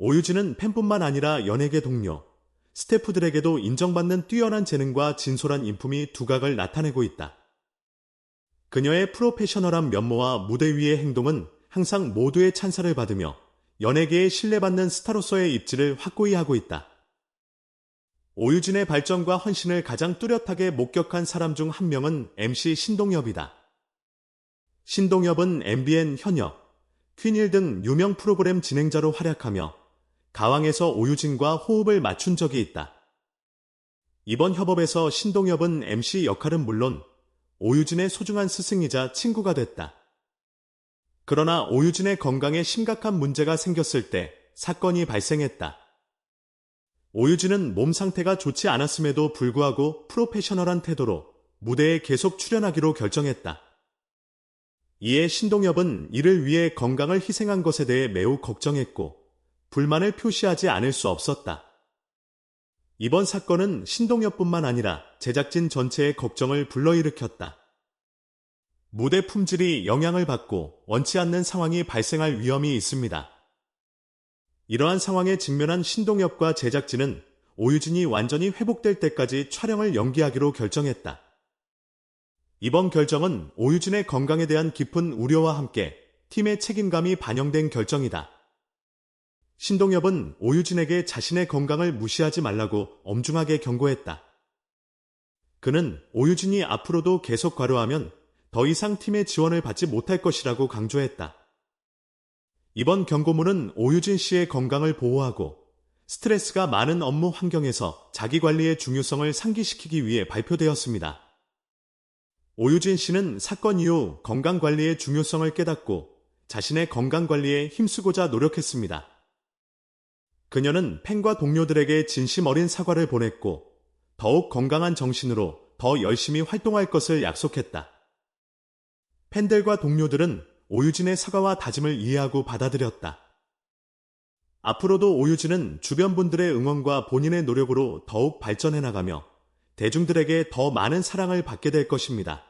오유진은 팬뿐만 아니라 연예계 동료, 스태프들에게도 인정받는 뛰어난 재능과 진솔한 인품이 두각을 나타내고 있다. 그녀의 프로페셔널한 면모와 무대 위의 행동은 항상 모두의 찬사를 받으며 연예계에 신뢰받는 스타로서의 입지를 확고히 하고 있다. 오유진의 발전과 헌신을 가장 뚜렷하게 목격한 사람 중 한 명은 MC 신동엽이다. 신동엽은 MBN 현역, 퀸일 등 유명 프로그램 진행자로 활약하며 가왕에서 오유진과 호흡을 맞춘 적이 있다. 이번 협업에서 신동엽은 MC 역할은 물론 오유진의 소중한 스승이자 친구가 됐다. 그러나 오유진의 건강에 심각한 문제가 생겼을 때 사건이 발생했다. 오유진은 몸 상태가 좋지 않았음에도 불구하고 프로페셔널한 태도로 무대에 계속 출연하기로 결정했다. 이에 신동엽은 이를 위해 건강을 희생한 것에 대해 매우 걱정했고 불만을 표시하지 않을 수 없었다. 이번 사건은 신동엽뿐만 아니라 제작진 전체의 걱정을 불러일으켰다. 무대 품질이 영향을 받고 원치 않는 상황이 발생할 위험이 있습니다. 이러한 상황에 직면한 신동엽과 제작진은 오유진이 완전히 회복될 때까지 촬영을 연기하기로 결정했다. 이번 결정은 오유진의 건강에 대한 깊은 우려와 함께 팀의 책임감이 반영된 결정이다. 신동엽은 오유진에게 자신의 건강을 무시하지 말라고 엄중하게 경고했다. 그는 오유진이 앞으로도 계속 과로하면 더 이상 팀의 지원을 받지 못할 것이라고 강조했다. 이번 경고문은 오유진 씨의 건강을 보호하고 스트레스가 많은 업무 환경에서 자기 관리의 중요성을 상기시키기 위해 발표되었습니다. 오유진 씨는 사건 이후 건강 관리의 중요성을 깨닫고 자신의 건강 관리에 힘쓰고자 노력했습니다. 그녀는 팬과 동료들에게 진심 어린 사과를 보냈고 더욱 건강한 정신으로 더 열심히 활동할 것을 약속했다. 팬들과 동료들은 오유진의 사과와 다짐을 이해하고 받아들였다. 앞으로도 오유진은 주변 분들의 응원과 본인의 노력으로 더욱 발전해 나가며 대중들에게 더 많은 사랑을 받게 될 것입니다.